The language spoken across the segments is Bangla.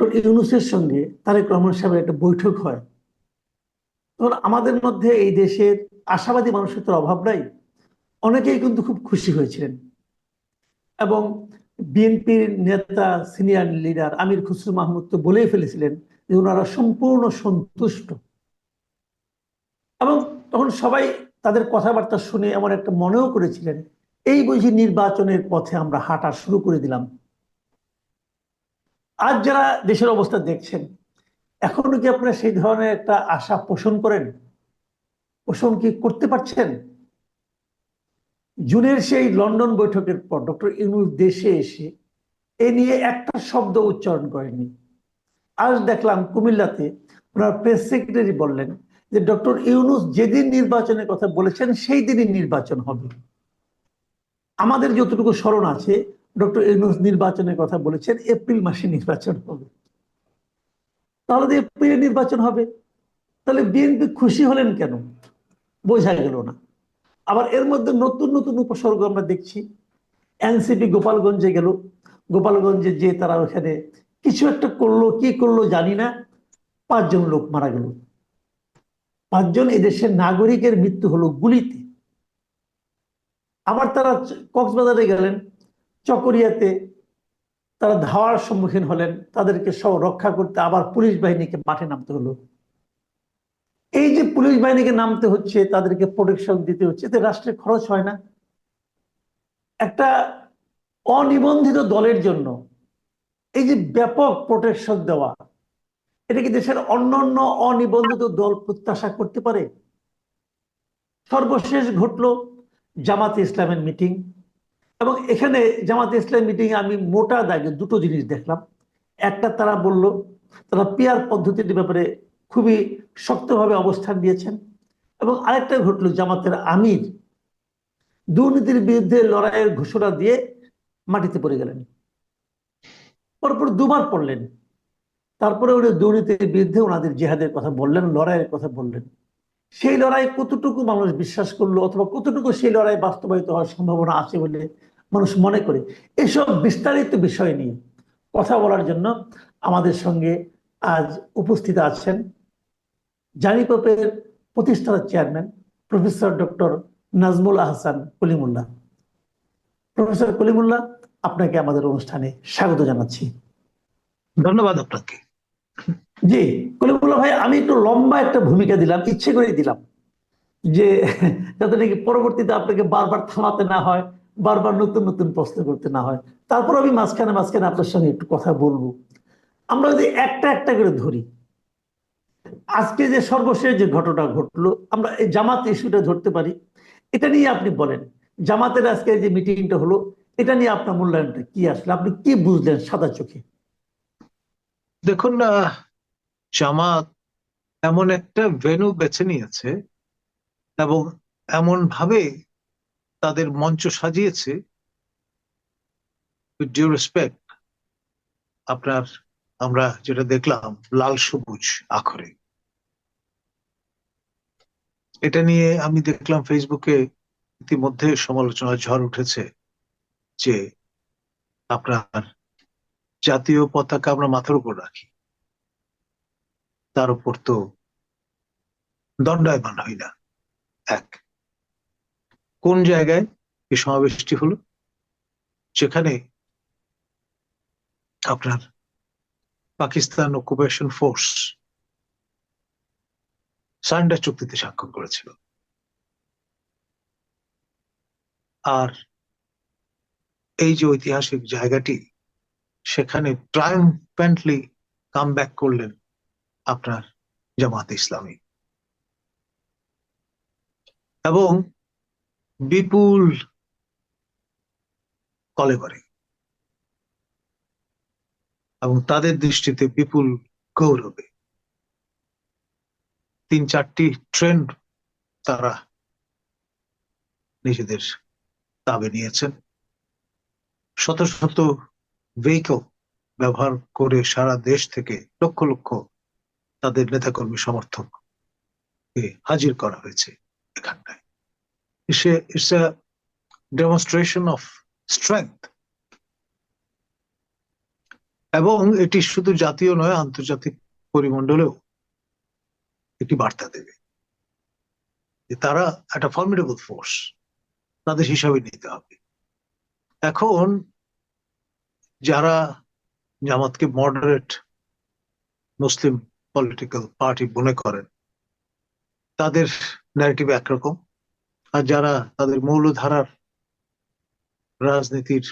ডক্টর ইউনুসের সঙ্গে তারেক রহমান সাহেবের একটা বৈঠক হয়। তখন আমাদের মধ্যে এই দেশের আশাবাদী মানুষের তো অভাব নাই। অনেকেই কিন্তু খুব খুশি হয়েছিলেন। এবং বিএনপির নেতা, সিনিয়র লিডার আমির খুসরু মাহমুদ তো বলেই ফেলেছিলেন যে ওনারা সম্পূর্ণ সন্তুষ্ট। এবং তখন সবাই তাদের কথাবার্তা শুনে এমন একটা মনেও করেছিলেন, এই বুঝি নির্বাচনের পথে আমরা হাঁটা শুরু করে দিলাম। আজ যারা দেশের অবস্থা দেখছেন, এখনও কি আপনারা সেই ধরনের একটা আশা পোষণ করেন? পোষণ কি করতে পারছেন? জুনের সেই লন্ডন বৈঠকের পর ডক্টর ইউনুস দেশে এসে এ নিয়ে একটা শব্দ উচ্চারণ করেনি আজ দেখলাম কুমিল্লাতে ওনার প্রেস সেক্রেটারি বললেন যে ডক্টর ইউনুস যেদিন নির্বাচনের কথা বলেছেন, সেই দিনই নির্বাচন হবে। আমাদের যতটুকু স্মরণ আছে ডক্টর ইউনুস নির্বাচনের কথা বলেছেন, এপ্রিল মাসে নির্বাচন হবে। তাহলে এপ্রিলে নির্বাচন হবে। তাহলে বিএনপি খুশি হলেন কেন? বোঝা গেল না। আবার এর মধ্যে নতুন নতুন উপসর্গ আমরা দেখছি। এনসিপি গোপালগঞ্জে গেল। গোপালগঞ্জে যে তারা ওখানে কিছু একটা করল, কি করল জানি না। পাঁচজন লোক মারা গেল। পাঁচজন এদেশের নাগরিকের মৃত্যু হলো গুলিতে। আবার তারা কক্সবাজারে গেলেন। চকরিয়াতে তারা ধাওয়ার সম্মুখীন হলেন, তাদেরকে সব রক্ষা করতে আবার পুলিশ বাহিনীকে মাঠে নামতে হলো। এই যে পুলিশ বাহিনীকে নামতে হচ্ছে, তাদেরকে প্রোটেকশন দিতে হচ্ছে, এতে রাষ্ট্রের খরচ হয় না। একটা অনিবন্ধিত দলের জন্য এই যে ব্যাপক প্রোটেকশন দেওয়া, এটা কি দেশের অন্যান্য অনিবন্ধিত দল প্রত্যাশা করতে পারে? সর্বশেষ ঘটলো জামাতে ইসলামের মিটিং এবং এখানে জামাতে ইসলাম মিটিং আমি মোটা দাগে দুটো জিনিস দেখলাম। একটা তারা বলল, তারা পিয়ার পদ্ধতির ব্যাপারে খুবই শক্তভাবে অবস্থান নিয়েছেন এবং আরেকটা ঘটলো জামাতের আমির দুর্নীতির বিরুদ্ধে লড়াইয়ের ঘোষণা দিয়ে মাটিতে পড়ে গেলেন। পরপর দুবার পড়লেন। তারপরে উনি দুর্নীতির বিরুদ্ধে ওনাদের জেহাদের কথা বললেন, লড়াইয়ের কথা বললেন। সেই লড়াই কতটুকু মানুষ বিশ্বাস করল অথবা কতটুকু সেই লড়াই বাস্তবায়িত হওয়ার সম্ভাবনা আছে বলে মানুষ মনে করে? এসব বিস্তারিত বিষয় নিয়ে কথা বলার জন্য আমাদের সঙ্গে আজ উপস্থিত আছেন জানিপপের প্রতিষ্ঠাতা chairman professor doctor Nazmul Ahsan Kalimullah. Professor Kalimullah, আপনাকে আমাদের অনুষ্ঠানে স্বাগত জানাচ্ছি। ধন্যবাদ আপনাকে। জি কলিমুল্লাহ ভাই, আমি একটু লম্বা একটা ভূমিকা দিলাম, ইচ্ছে করেই দিলাম। যে, যাতে নাকি পরবর্তীতে আপনাকে বারবার থামাতে না হয়, বারবার নতুন নতুন প্রশ্ন করতে না হয়। তারপর আমি মাঝখানে মাঝখানে আপনার সঙ্গে একটু কথা বলব। আমরা যদি একটা একটা করে ধরি, আজকে যে সর্বশেষ যে ঘটনা ঘটলো, আমরা এই জামাত ইস্যুটা ধরতে পারি। এটা নিয়ে আপনি বলেন, জামাতের আজকে যে মিটিংটা হলো, এটা নিয়ে আপনার মূল্যায়নটা কি আসলে? আপনি কি বুঝলেন সাদা চোখে? দেখুন জামাত এমন একটা ভেনু বেছে নিয়েছে এবং এমন ভাবে তাদের মঞ্চ সাজিয়েছে। ডিউ রেসপেক্ট আপনার, আমরা যেটা দেখলাম, লাল সবুজ আখরে। এটা নিয়ে আমি দেখলাম ফেসবুকে ইতিমধ্যে সমালোচনা, ঝড় উঠেছে যে আপনার জাতীয় পতাকা আমরা মাথার উপর রাখি। তার উপর তো দণ্ডায়মান হই না। এক, কোন জায়গায় এই সমাবেশটি হলো? যেখানে আপনার পাকিস্তান অকুপেশন ফোর্স সারেন্ডার চুক্তিতে স্বাক্ষর করেছিল। আর এই যে ঐতিহাসিক জায়গাটি, সেখানে ট্রায়াম্পেন্টলি কাম ব্যাক করলেন আপনার জামাত ইসলামী। এবং বিপুল কলেবরে এবং তাদের দৃষ্টিতে বিপুল গৌরবে। তিন চারটি ট্রেন্ড তারা নিজেদের তাবে নিয়েছেন। শত শত ভেহিকল ব্যবহার করে সারা দেশ থেকে লক্ষ লক্ষ তাদের নেতাকর্মী সমর্থক হাজির করা হয়েছে এখানটায়। It's a demonstration of strength এবং এটি শুধু জাতীয় নয়, আন্তর্জাতিক পরিমণ্ডলেও একটি বার্তা দেবে যে তারা একটা ফর্মিডেবল ফোর্স তাদের হিসাবে নিতে হবে। এখন যারা জামাতকে মডারেট মুসলিম পলিটিক্যাল পার্টি মনে করেন, তাদের ন্যারেটিভ একরকম। আর যারা তাদের মৌলধারার রাজনীতির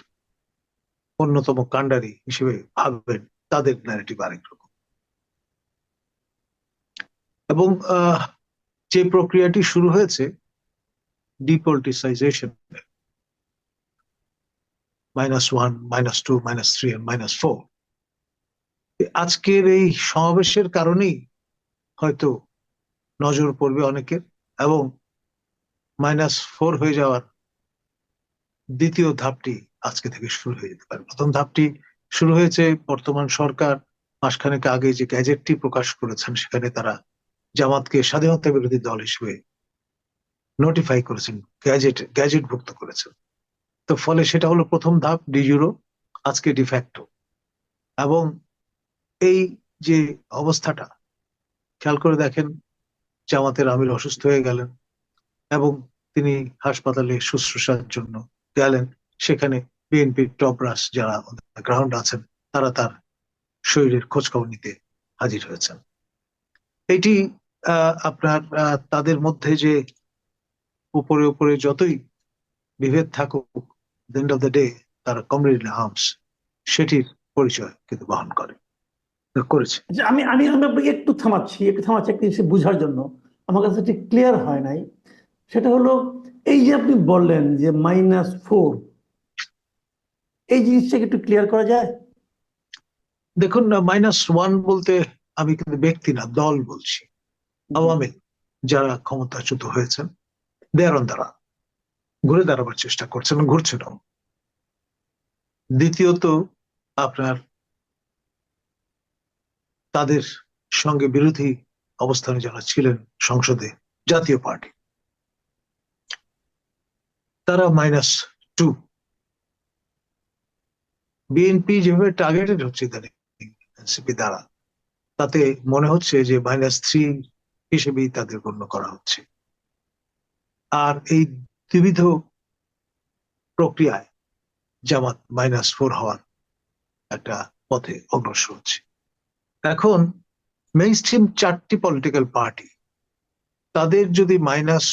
অন্যতম কাণ্ডারি হিসেবে ভাববেন, তাদের ন্যারেটিভ আরেক রকম। এবং যে প্রক্রিয়াটি শুরু হয়েছে depoliticization minus one minus two minus three minus four আজকের এই সমাবেশের কারণেই হয়তো নজর পড়বে অনেকের এবং মাইনাস ফোর হয়ে যাওয়ার দ্বিতীয় ধাপটি আজকে থেকে শুরু হয়ে যেতে পারে। প্রথম ধাপটি শুরু হয়েছে বর্তমান সরকার মাসখানেক আগে যে গ্যাজেটটি প্রকাশ করেছেন, সেখানে তারা জামাতকে স্বাধীনতা বিরোধী দল হিসেবে নোটিফাই করেছেন গ্যাজেট গ্যাজেট ভুক্ত করেছেন। তো ফলে সেটা হলো প্রথম ধাপ ডিজুরো আজকে ডিফ্যাক্টো এবং এই যে অবস্থাটা, খেয়াল করে দেখেন জামাতের আমির অসুস্থ হয়ে গেলেন এবং তিনি হাসপাতালে শুশ্রূষার জন্য গেলেন। সেখানে বিএনপির টপরাস যারা গ্রাউন্ড আছেন, তারা তার শরীরের খোঁজ খবর নিতে হাজির হয়েছেন। এটি আপনার তাদের মধ্যে যে উপরে উপরে যতই বিভেদ থাকুক অফ দ্য ডে তারা কমরেড আর্মস সেটির পরিচয় কিন্তু বহন করে। করেছে। আচ্ছা আমি আমি আপনাকে একটু থামাচ্ছি একটু থামাচ্ছি একটু জিনিস বোঝার জন্য। আমার কাছে ঠিক ক্লিয়ার হয় নাই। সেটা হলো এই যে আপনি বললেন যে মাইনাস ফোর এই জিনিসটাকে একটু ক্লিয়ার করা যায়? দেখুন না মাইনাস ওয়ান বলতে আমি কিন্তু ব্যক্তি না দল বলছি। আওয়ামী যারা ক্ষমতাচ্যুত হয়েছেন দেয়ার অন দ্বারা ঘুরে দাঁড়াবার চেষ্টা করছেন ঘুরছেন দ্বিতীয়ত আপনার তাদের সঙ্গে বিরোধী অবস্থানে যারা ছিলেন সংসদে, জাতীয় পার্টি। তারা মাইনাস টু বিএনপি যেভাবে টার্গেটেড হচ্ছে এনসিপি দ্বারা, তাতে মনে হচ্ছে যে মাইনাস থ্রি হিসেবেই তাদের গণ্য করা হচ্ছে। আর এই দ্বিবিধ প্রক্রিয়ায় জামাত মাইনাস ফোর হওয়ার একটা পথে অগ্রসর হচ্ছে। এখন মেইন স্ট্রিম চারটি পলিটিক্যাল পার্টি তাদের যদি মাইনাস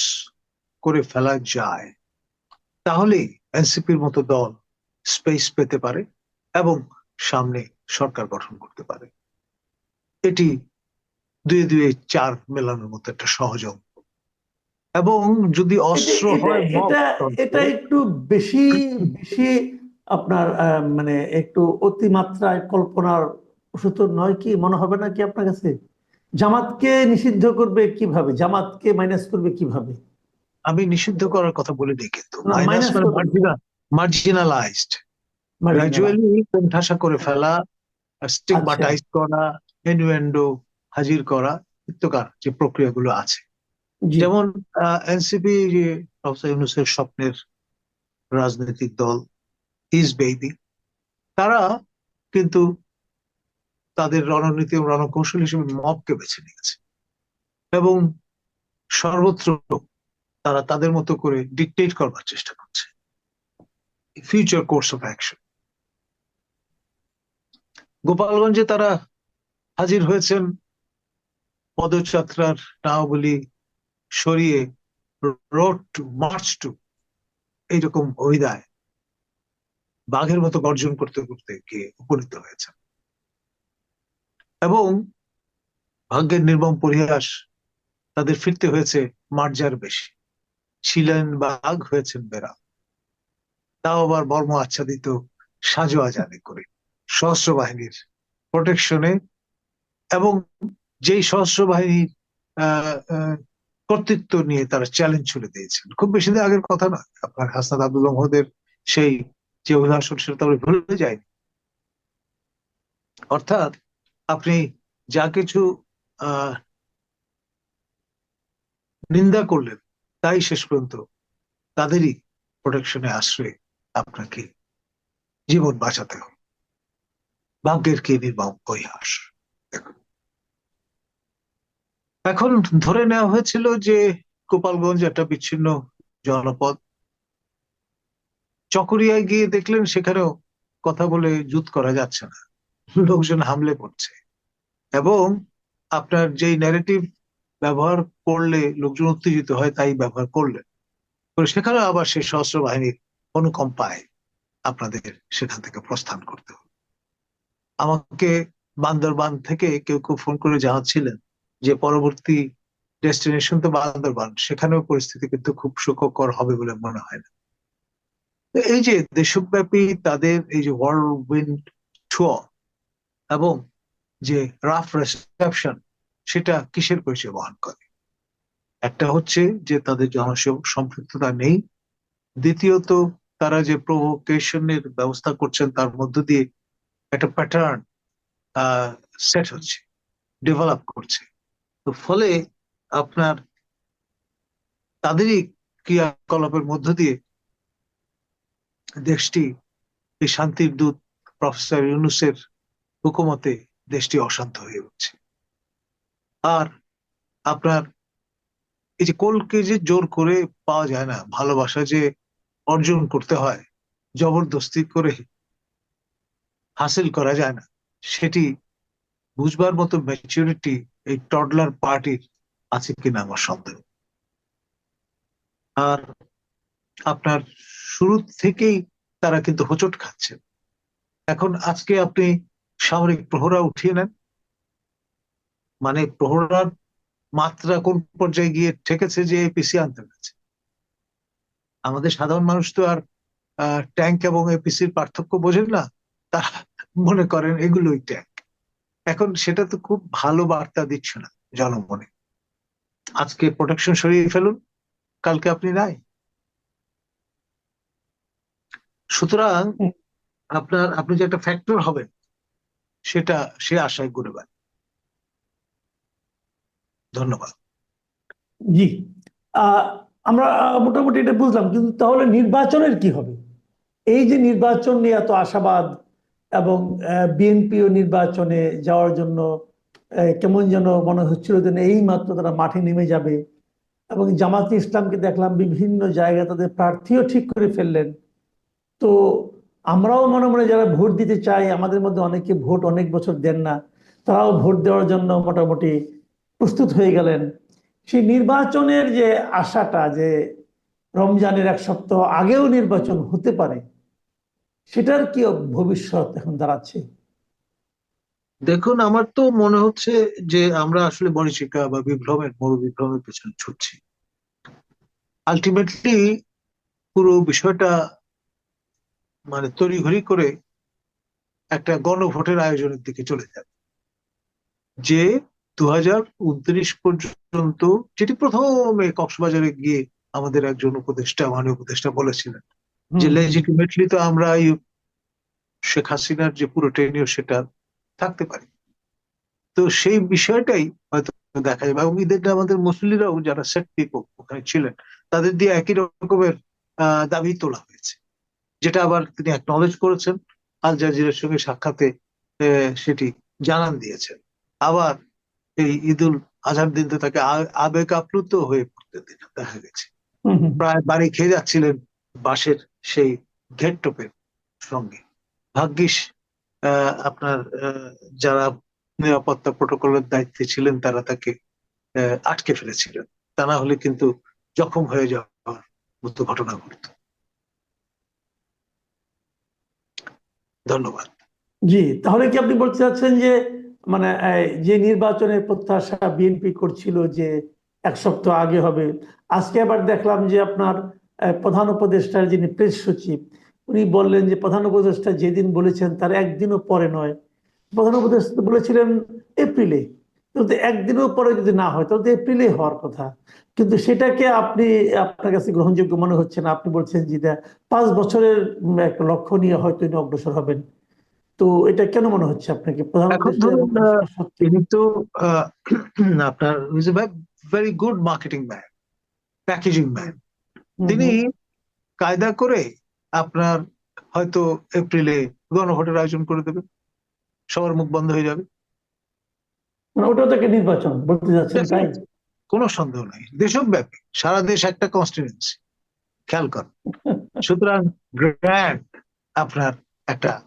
করে ফেলা যায় তাহলে এনসিপির মতো দল স্পেস পেতে পারে এবং সামনে সরকার গঠন করতে পারে। এটি দুয়ে দুয়ে চার মেলানোর মতো একটা সহজ অঙ্ক। এবং যদি অস্ত্র এটা- হয় এটা- একটু বেশি বেশি আপনার মানে একটু অতিমাত্রায় কল্পনার প্রসূত নয় কি মনে হবে না কি আপনার কাছে? জামাতকে নিষিদ্ধ করবে কীভাবে? জামাতকে মাইনাস করবে কীভাবে? আমি নিষিদ্ধ করার কথা বলিনি কিন্তু। না, মাইনাস minus মানে মার্জিনালাইজড মানে গ্রাজুয়ালি কোণঠাসা করে ফেলা স্টিগমাটাইজ করা এনুয়েন্ডো হাজির করা ইত্যকার যে প্রক্রিয়াগুলো আছে। যেমন এনসিপি যে প্রফেসর ইউনুসের স্বপ্নের রাজনৈতিক দল ইজ বেবি তারা কিন্তু তাদের রণনীতি এবং রণকৌশল হিসেবে মবকে বেছে নিয়েছে। এবং সর্বত্র তারা তাদের মতো করে ডিকটেট করবার চেষ্টা করছে। ফিউচার কোর্স অফ অ্যাকশন গোপালগঞ্জে তারা হাজির হয়েছেন। পদযাত্রার নামাবলী সরিয়ে রোড টু মার্চ টু এইরকম অভিধায় বাঘের মতো গর্জন করতে করতে গিয়ে উপনীত হয়েছেন। এবং ভাগ্যের নির্মম পরিহাস তাদের ফিরতে হয়েছে মার্জার বেশি। ছিলেন বাঘ হয়েছেন বেড়া তাও আবার বর্ম আচ্ছাদিত সাজো আজানে করে সশস্ত্র বাহিনীর প্রোটেকশনে এবং যেই সহস্র বাহিনীর কর্তৃত্ব নিয়ে তারা চ্যালেঞ্জ ছুড়ে দিয়েছেন। খুব বেশি দিন আগের কথা নয় আপনার হাসনাদ আব্দুল মহদের সেই যে অভিভাষণ সেটা আমরা ভুলে যায়নি। অর্থাৎ আপনি যা কিছু নিন্দা করলেন, তাই শেষ পর্যন্ত তাদেরই প্রোটেকশনে আশ্রয়ে আপনাকে জীবন বাঁচাতে হবে। ভাগ্যের কি পরিহাস? এখন ধরে নেওয়া হয়েছিল যে গোপালগঞ্জ একটা বিচ্ছিন্ন জনপদ। চকরিয়ায় গিয়ে দেখলেন সেখানেও কথা বলে জুত করা যাচ্ছে না। লোকজন হামলে পড়ছে। এবং আপনার যেই ন্যারেটিভ ব্যবহার করলে লোকজন উত্তেজিত হয়, তাই ব্যবহার করলেন। সেখানে আবার সেই সশস্ত্র বাহিনীর অনুকম্পায় আপনাদের সেখান থেকে প্রস্থান করতে হবে। আমাকে বান্দরবান থেকে কেউ কেউ ফোন করে জানাচ্ছিলেন যে পরবর্তী ডেস্টিনেশন তো বান্দরবান, সেখানেও পরিস্থিতি কিন্তু খুব সুখকর হবে বলে মনে হয় না। এই যে দেশব্যাপী তাদের এই যে ওয়ার্ল্ড উইন্ড এবং যে রাফ রিসেপশন সেটা কিসের পরিচয় বহন করে? একটা হচ্ছে যে তাদের সম্পৃক্ততা নেই। দ্বিতীয়ত, তারা যে প্রভোকেশনের ব্যবস্থা করছেন তার মধ্য দিয়ে একটা প্যাটার্ন সেট হচ্ছে ডেভেলপ করছে। তো ফলে আপনার তাদেরই ক্রিয়াকলাপের মধ্য দিয়ে দেশটি এই শান্তির দূত প্রফেসর ইউনুসের হুকুমতে দেশটি অশান্ত হয়ে উঠছে। আর আপনার এই যে কোলকে যে জোর করে পাওয়া যায় না, ভালোবাসা যে অর্জন করতে হয়, জবরদস্তি করে হাসিল করা যায় না, সেটি বুঝবার মতো ম্যাচুরিটি এই টডলার পার্টির আছে কিনা আমার সন্দেহ। আর আপনার শুরু থেকেই তারা কিন্তু হোঁচট খাচ্ছেন এখন আজকে আপনি সামরিক প্রহরা উঠিয়ে নেন। মানে প্রহরার মাত্রা কোন পর্যায়ে গিয়ে ঠেকেছে যে এপিসি আনতে পেরেছে? আমাদের সাধারণ মানুষ তো আর ট্যাঙ্ক এবং এপিসির পার্থক্য বোঝেন না। তারা মনে করেন এগুলোই ট্যাঙ্ক। এখন সেটা তো খুব ভালো বার্তা দিচ্ছে না জনমনে আজকে প্রোটেকশন সরিয়ে ফেলুন কালকে আপনি নাই। সুতরাং আপনার আপনি যে একটা ফ্যাক্টর হবেন সেটা সে আশায় করে বেন ধন্যবাদ। জি। আমরা মোটামুটি এটা বুঝলাম, কিন্তু তাহলে নির্বাচনের কি হবে? এই যে নির্বাচন নিয়ে এত আশাবাদ এবং বিএনপিও নির্বাচনে যাওয়ার জন্য কেমন যেন মনে হচ্ছিল যেন এই মাত্র তারা মাঠে নেমে যাবে এবং জামাতে ইসলামকে দেখলাম বিভিন্ন জায়গায় তাদের প্রার্থীও ঠিক করে ফেললেন। তো আমরাও মনে মনে যারা ভোট দিতে চাই, আমাদের মধ্যে অনেকে ভোট অনেক বছর দেন না, তারাও ভোট দেওয়ার জন্য মোটামুটি প্রস্তুত হয়ে গেলেন। সেই নির্বাচনের যে আশাটা যে রমজানের এক সপ্তাহ আগেও নির্বাচন হতে পারে, সেটার কি ভবিষ্যৎ এখন দাঁড়াচ্ছে? দেখুন, আমার তো মনে হচ্ছে যে আমরা আসলে মরিচিকা বা বিপ্লবের বড় বিপ্লবের পেছনে ছুটছি। আলটিমেটলি পুরো বিষয়টা মানে তড়িঘড়ি করে একটা গণভোটের আয়োজনের দিকে চলে যাবে যে দু পর্যন্ত যেটি প্রথমে কক্সবাজারে গিয়ে আমাদের একজন উপদেষ্টা মানে উপদেষ্টা বলেছিলেন যে লেজিটিমেটলি তো আমরা এই শেখ হাসিনার যে পুরো টেনিওর সেটা থাকতে পারি। তো সেই বিষয়টাই হয়তো দেখা যাবে এবং ঈদের আমাদের মুসলিরাও যারা সেট পিপল ওখানে ছিলেন তাদের দিয়ে একই রকমের আহ, দাবি তোলা হয়েছে। যেটা আবার তিনি অ্যাকনলেজ করেছেন আল জাজিরার সঙ্গে সাক্ষাতে সেটি জানান দিয়েছেন। আবার এই ঈদুল আজহার দিন তো তাকে আবেগ আপ্লুত হয়ে পড়তে দেখা- দেখা গেছে। প্রায় বাড়ি খেয়ে যাচ্ছিলেন বাসের সেই ঘের টোপের সঙ্গে। ভাগ্যিস আহ, আপনার আহ, যারা নিরাপত্তা প্রোটোকলের দায়িত্বে ছিলেন তারা তাকে আহ, আটকে ফেলেছিলেন। তা না হলে কিন্তু জখম হয়ে যাওয়ার মতো ঘটনা ঘটত। ধন্যবাদ। জি, তাহলে কি আপনি বলতে চাচ্ছেন যে মানে যে নির্বাচনের প্রত্যাশা বিএনপি করছিল যে এক সপ্তাহ আগে হবে, আজকে আবার দেখলাম যে আপনার প্রধান উপদেষ্টার যিনি প্রেস সচিব, উনি বললেন যে প্রধান উপদেষ্টা যেদিন বলেছেন তার একদিনও পরে নয়। প্রধান উপদেষ্টা বলেছিলেন এপ্রিলে। কিন্তু একদিনও পরে যদি না হয় তাহলে তো এপ্রিলে হওয়ার কথা। কিন্তু সেটাকে আপনি আপনার কাছে গ্রহণযোগ্য মনে হচ্ছে না। আপনি বলছেন যে পাঁচ বছরের একটা লক্ষ্য নিয়ে হয়তো ইনি অগ্রসর হবেন। তো এটা কেন মনে হচ্ছে আপনাকে? তিনি তো আপনার very good marketing man packaging man তিনি কায়দা করে আপনার হয়তো এপ্রিলে গণভোটের আয়োজন করে দেবেন। সবার মুখ বন্ধ হয়ে যাবে। মানে ওটাও তো একটা নির্বাচন বলতে যাচ্ছেন তাই? কোনো সন্দেহ নাই। দেশব্যাপী সারা দেশ একটা কনস্টিটুয়েন্সি খেয়াল কর। সুতরাং গ্র্যান্ড আপনার একটা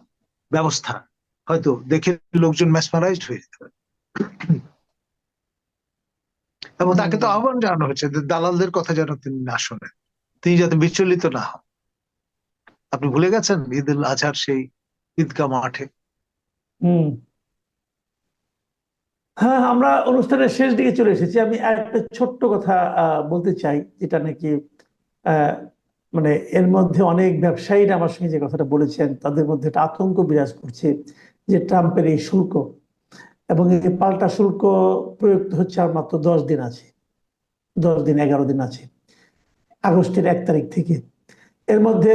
ব্যবস্থা হয়তো দেখে লোকজন ম্যাসমারাইজড হয়ে যেতে পারে। এবং তাকে তো আহ্বান জানানো হয়েছে যে দালালদের কথা যেন তিনি না শোনেন তিনি যাতে বিচলিত না হন। আপনি ভুলে গেছেন ঈদ উল আজহার সেই ঈদগাহ মাঠে? হুম। হ্যাঁ আমরা অনুষ্ঠানের শেষ দিকে চলে এসেছি। আমি একটা ছোট্ট কথা বলতে চাই। যেটা নাকি মানে এর মধ্যে অনেক ব্যবসায়ীরা আমার সঙ্গে যে কথাটা বলেছেন, তাদের মধ্যে একটা আতঙ্ক বিরাজ করছে যে ট্রাম্পের এই শুল্ক এবং এই পাল্টা শুল্ক প্রয়োগ হচ্ছে আর মাত্র দশ দিন আছে, দশ দিন, এগারো দিন আছে, আগস্টের এক তারিখ থেকে। এর মধ্যে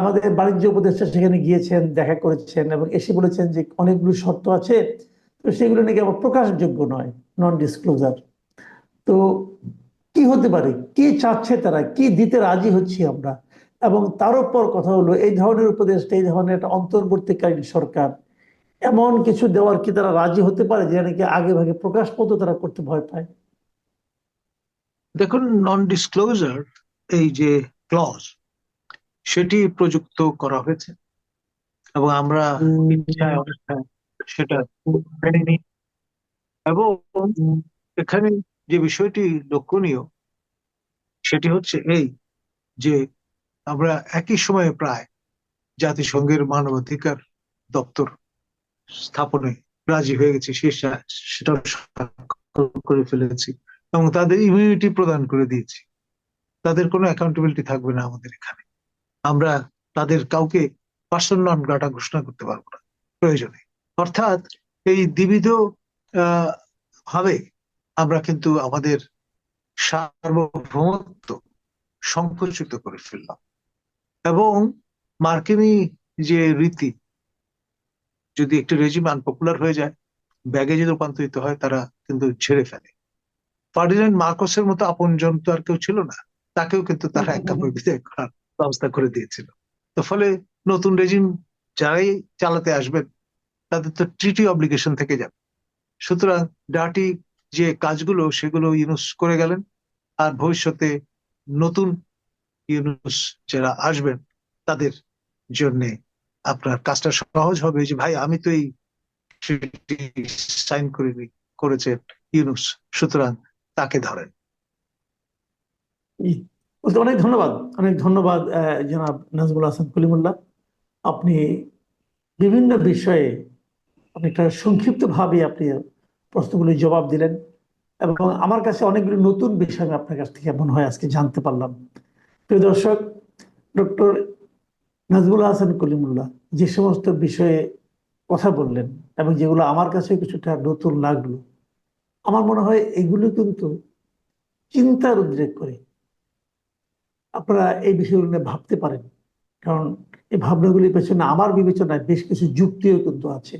আমাদের বাণিজ্য উপদেষ্টা সেখানে গিয়েছেন, দেখা করেছেন এবং এসে বলেছেন যে অনেকগুলো শর্ত আছে। তো সেগুলো নাকি আবার প্রকাশযোগ্য নয় নন ডিসক্লোজার তো কি হতে পারে? কি চাচ্ছে তারা? কি দিতে রাজি হচ্ছি আমরা? এবং তার উপর কথা হলো এই ধরনের উপদেশটা এই ধরনের একটা অন্তর্বর্তীকালীন সরকার এমন কিছু দেওয়ার কি তারা রাজি হতে পারে যে নাকি আগে ভাগে প্রকাশ পত্র তারা করতে ভয় পায়? দেখুন নন ডিসক্লোজার এই যে ক্লজ সেটি প্রযুক্ত করা হয়েছে। এবং আমরা ইচ্ছায় অনিচ্ছায় সেটা মেনে এবং এখানে যে বিষয়টি লক্ষণীয়, সেটি হচ্ছে এই যে আমরা একই সময়ে প্রায় জাতিসংঘের মানবাধিকার দপ্তর স্থাপনে রাজি হয়ে গেছি, সে সেটা করে ফেলেছি এবং তাদের ইমিউনিটি প্রদান করে দিয়েছি। তাদের কোনো অ্যাকাউন্টেবিলিটি থাকবে না আমাদের এখানে। আমরা তাদের কাউকে পার্সন নন গ্রাটা ঘোষণা করতে পারব না। প্রয়োজনে। অর্থাৎ এই দ্বিবিধ ভাবে আমরা কিন্তু আমাদের সার্বভৌমত্ব সংকুচিত করে ফেললাম। এবং মার্কিনী যে রীতি, যদি একটি রেজিম আনপপুলার হয়ে যায় ব্যাগেজে রূপান্তরিত হয়, তারা কিন্তু ছেড়ে ফেলে। ফার্ডিনান্ড মার্কসের মতো আপনজন তো আর কেউ ছিল না, তাকেও কিন্তু তারা এক কাপড় বিদায় করার ব্যবস্থা করে দিয়েছিল। তো ফলে নতুন রেজিম যারাই চালাতে আসবেন তাদের তো ট্রিটি অব্লিগেশন থেকে যাবে। সুতরাং ডাটি যে কাজগুলো, সেগুলো ইউনুস করে গেলেন। আর ভবিষ্যতে নতুন ইউনুস যারা আসবেন, তাদের জন্য আপনার কাজটা সহজ হবে যে, ভাই, আমি তো এই সাইন করিনি করেছে ইউনুস, সুতরাং তাকে ধরেন। অনেক ধন্যবাদ। অনেক ধন্যবাদ জনাব নাজমুল হাসান কলিমুল্লাহ। আপনি বিভিন্ন বিষয়ে আপনি একটা সংক্ষিপ্ত ভাবে আপনি প্রশ্নগুলির জবাব দিলেন এবং আমার কাছে অনেকগুলো নতুন বিষয় আমি আপনার কাছ থেকে মনে হয় আজকে জানতে পারলাম। প্রিয় দর্শক, ডক্টর নাজমুল হাসান কলিমুল্লাহ যে সমস্ত বিষয়ে কথা বললেন এবং যেগুলো আমার কাছে কিছুটা নতুন লাগল, আমার মনে হয় এগুলো কিন্তু চিন্তার উদ্রেক করে। আপনারা এই বিষয়গুলো নিয়ে ভাবতে পারেন, কারণ এই ভাবনাগুলির পেছনে আমার বিবেচনায় বেশ কিছু যুক্তিও কিন্তু আছে।